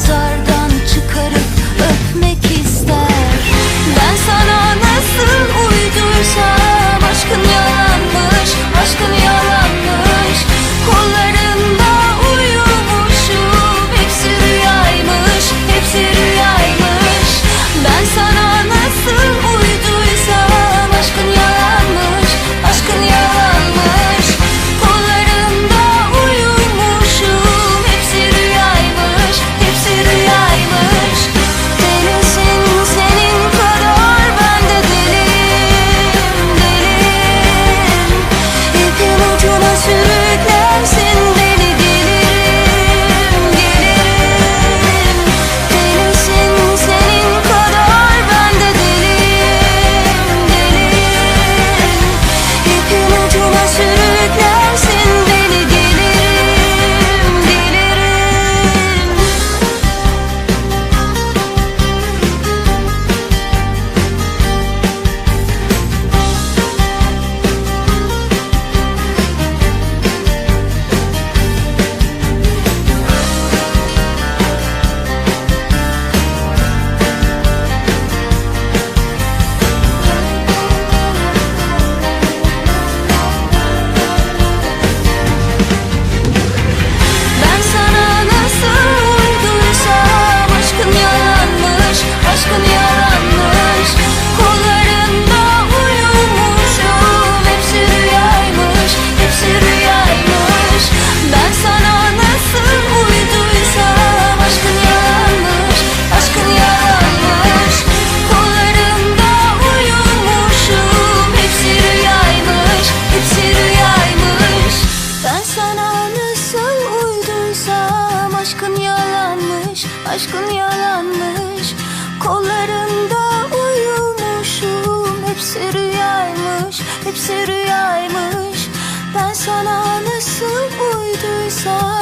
mezar Aşkın yalanmış Kollarında uyumuşum. Hepsi rüyaymış Hepsi rüyaymış. Ben sana nasıl uyduysam